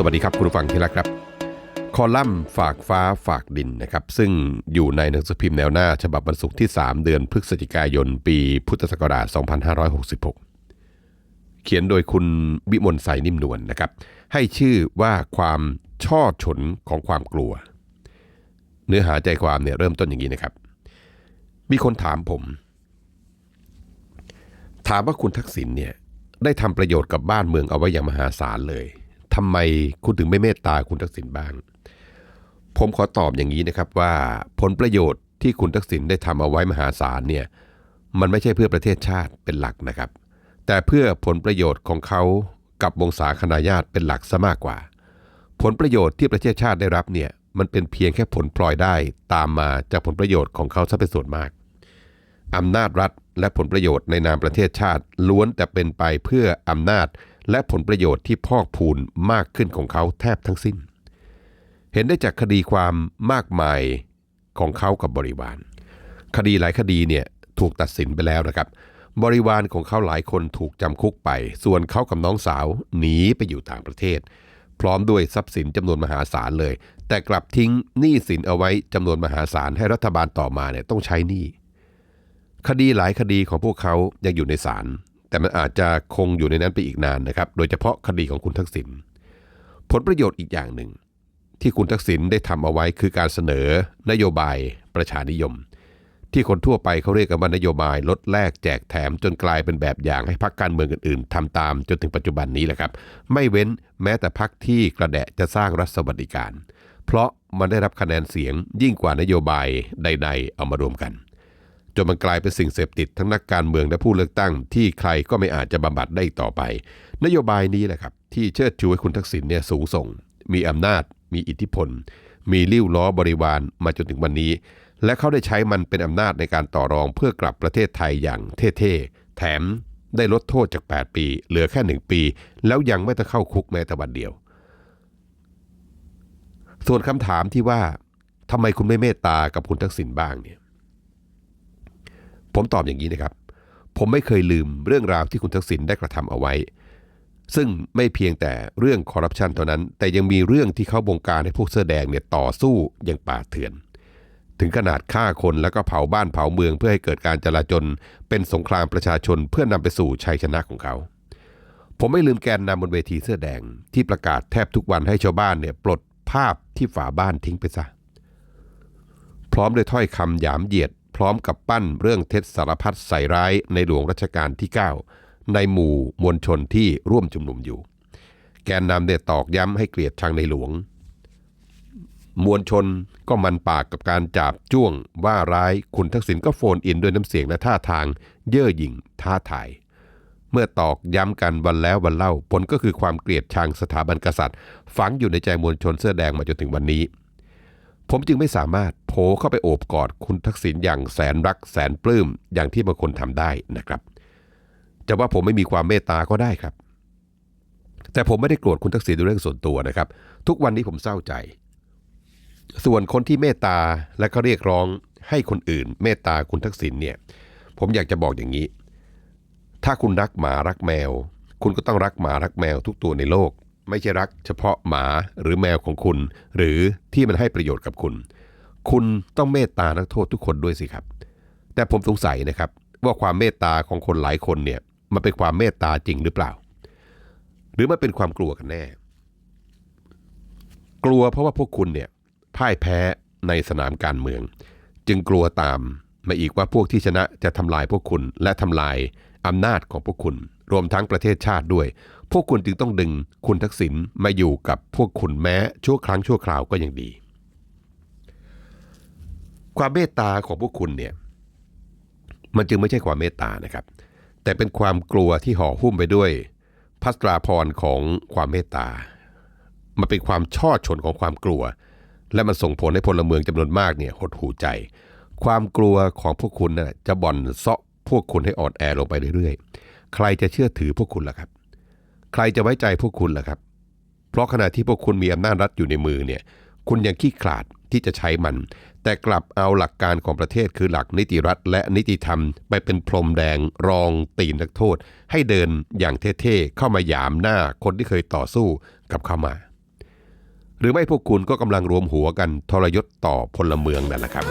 สวัสดีครับคุณผู้ฟังที่รักครับ คอลัมน์ฝากฟ้าฝากดินนะครับ ซึ่งอยู่ในหนังสือพิมพ์แนวหน้า ฉบับวันศุกร์ที่ 3 เดือนพฤศจิกายน ปีพุทธศักราช 2566 เขียนโดยคุณวิมลใสนิ่มนวลนะครับ ให้ชื่อว่าความช่อฉนของความกลัว เนื้อหาใจความเนี่ยเริ่มต้นอย่างนี้นะครับ มีคนถามผม ถามว่าคุณทักษิณเนี่ยได้ทำประโยชน์กับบ้านเมืองเอาไว้อย่างมหาศาลเลย ทำไมคุณถึงไม่เมตตาคุณทักษิณบ้าง ผมขอตอบอย่างนี้นะครับว่าผลประโยชน์ที่คุณทักษิณได้ทำเอาไว้มหาศาลเนี่ยมันไม่ใช่เพื่อประเทศชาติเป็นหลักนะครับ แต่เพื่อผลประโยชน์ของเขากับวงศาคณาญาติเป็นหลักซะมากกว่า ผลประโยชน์ที่ประเทศชาติได้รับเนี่ยมันเป็นเพียงแค่ผลพลอยได้ตามมาจากผลประโยชน์ของเขาซะเป็นส่วนมากอำนาจรัฐและผลประโยชน์ในนามประเทศชาติล้วนแต่เป็นไปเพื่ออำนาจ และผลประโยชน์ที่พอกพูนมากขึ้นของเขาแทบทั้งสิ้น เห็นได้จากคดีความมากมายของเขากับบริวาร คดีหลายคดีเนี่ยถูกตัดสินไปแล้วนะครับ บริวารของเขาหลายคนถูกจำคุกไป ส่วนเขากับน้องสาวหนีไปอยู่ต่างประเทศ พร้อมด้วยทรัพย์สินจำนวนมหาศาลเลย แต่กลับทิ้งหนี้สินเอาไว้จำนวนมหาศาลให้รัฐบาลต่อมาเนี่ยต้องใช้หนี้คดีหลายคดีของพวกเขายังอยู่ในศาล แต่มันอาจจะคงอยู่ในนั้นไปอีกนานนะครับ โดยเฉพาะคดีของคุณทักษิณ ผลประโยชน์อีกอย่างหนึ่ง ที่คุณทักษิณได้ทำเอาไว้คือการเสนอนโยบายประชานิยม ที่คนทั่วไปเขาเรียกกันว่านโยบายลดแลกแจกแถมจนกลายเป็นแบบอย่างให้พรรคการเมืองอื่นๆทำตามจนถึงปัจจุบันนี้แหละครับ ไม่เว้นแม้แต่พรรคที่กระแดะจะสร้างรัฐสวัสดิการ เพราะมันได้รับคะแนนเสียงยิ่งกว่านโยบายใด ๆ เอามารวมกัน จนมันกลายเป็นสิ่งเสพติดทั้งนักการเมืองและผู้เลือกตั้ง ที่ใครก็ไม่อาจจะบำบัดได้ต่อไป นโยบายนี้แหละครับ ที่เชิดชูให้คุณทักษิณเนี่ยสูงส่ง มีอำนาจ มีอิทธิพล มีลิ้วล้อบริวารมาจนถึงวันนี้ และเขาได้ใช้มันเป็นอำนาจในการต่อรองเพื่อกลับประเทศไทยอย่างเท่ๆแถมได้ลดโทษจาก 8 ปี เหลือแค่ 1 ปี แล้วยังไม่ต้องเข้าคุกแม้แต่วันเดียว ส่วนคำถามที่ว่าทำไมคุณไม่เมตตากับคุณทักษิณบ้างเนี่ย ผมตอบอย่างนี้นะครับ ผมไม่เคยลืมเรื่องราวที่คุณทักษิณได้กระทำเอาไว้ ซึ่งไม่เพียงแต่เรื่องคอร์รัปชันเท่านั้น แต่ยังมีเรื่องที่เขาบงการให้พวกเสื้อแดงเนี่ยต่อสู้อย่างป่าเถื่อน ถึงขนาดฆ่าคนแล้วก็เผาบ้านเผาเมืองเพื่อให้เกิดการจลาจลเป็นสงครามประชาชนเพื่อนำไปสู่ชัยชนะของเขาผมไม่ลืมแกนนำบนเวทีเสื้อแดงที่ประกาศแทบทุกวันให้ชาวบ้านเนี่ยปลดภาพที่ฝาบ้านทิ้งไปซะ พร้อมด้วยถ้อยคำหยามเหยียด พร้อมกับปั้นเรื่องเท็จสารพัดใส่ร้ายในหลวงรัชกาลที่ 9 ในหมู่มวลชนที่ร่วมชุมนุมอยู่ แกนนำเนี่ยตอกย้ำให้เกลียดชังในหลวง มวลชนก็มันปากกับการจับจ้วงว่าร้ายคุณทักษิณก็โฟนอินด้วยน้ำเสียงและท่าทาง เย่อหยิ่งท้าทายเมื่อตอกย้ำกันวันแล้ววันเล่าผลก็คือความเกลียดชังสถาบันกษัตริย์ ฝังอยู่ในใจมวลชนเสื้อแดงมาจนถึงวันนี้ ผมจึงไม่สามารถ เข้าไปโอบกอดคุณทักษิณอย่างแสนรักแสนปลื้มอย่างที่บางคนทำได้นะครับจะว่าผมไม่มีความเมตตาก็ได้ครับ แต่ผมไม่ได้โกรธคุณทักษิณด้วยเรื่องส่วนตัวนะครับ ทุกวันนี้ผมเศร้าใจ ส่วนคนที่เมตตาและก็เรียกร้องให้คนอื่น เมตตาคุณทักษิณเนี่ย ผมอยากจะบอกอย่างนี้ ถ้าคุณรักหมารักแมว คุณก็ต้องรักหมารักแมวทุกตัวในโลก ไม่ใช่รัก เฉพาะหมาหรือแมวของคุณ หรือที่มันให้ประโยชน์กับคุณ คุณต้องเมตตานักโทษทุกคนด้วยสิครับ แต่ผมสงสัยนะครับว่าความเมตตาของคนหลายคนเนี่ยมันเป็นความเมตตาจริงหรือเปล่า หรือมันเป็นความกลัวกันแน่ กลัวเพราะว่าพวกคุณเนี่ยพ่ายแพ้ในสนามการเมือง จึงกลัวตามมาอีกว่าพวกที่ชนะจะทำลายพวกคุณและทำลายอำนาจของพวกคุณ รวมทั้งประเทศชาติด้วย พวกคุณจึงต้องดึงคุณทักษิณมาอยู่กับพวกคุณแม้ชั่วครั้งชั่วคราวก็ยังดี ความเมตตาของพวกคุณเนี่ยมันจึงไม่ใช่ความเมตตานะครับ แต่เป็นความกลัวที่ห่อหุ้มไปด้วยพัสตราพรของความเมตตา มันเป็นความช่อชนของความกลัว และมันส่งผลให้พลเมืองจำนวนมากเนี่ยหดหูใจ ความกลัวของพวกคุณน่ะจะบ่อนเซาะพวกคุณให้อ่อนแอลงไปเรื่อยๆ ใครจะเชื่อถือพวกคุณล่ะครับ ใครจะไว้ใจพวกคุณล่ะครับ เพราะขณะที่พวกคุณมีอำนาจรัฐอยู่ในมือเนี่ย คุณยังขี้ขลาด ที่จะใช้มัน แต่กลับเอาหลักการของประเทศคือหลักนิติรัฐ และนิติธรรม ไปเป็นพรมแดงรองตีนนักโทษ ให้เดินอย่างเท่ๆเข้ามาหยามหน้าคนที่เคยต่อสู้กับเข้ามา หรือไม่พวกคุณก็กำลังรวมหัวกันทรยศต่อพลเมืองนั่นแหละครับ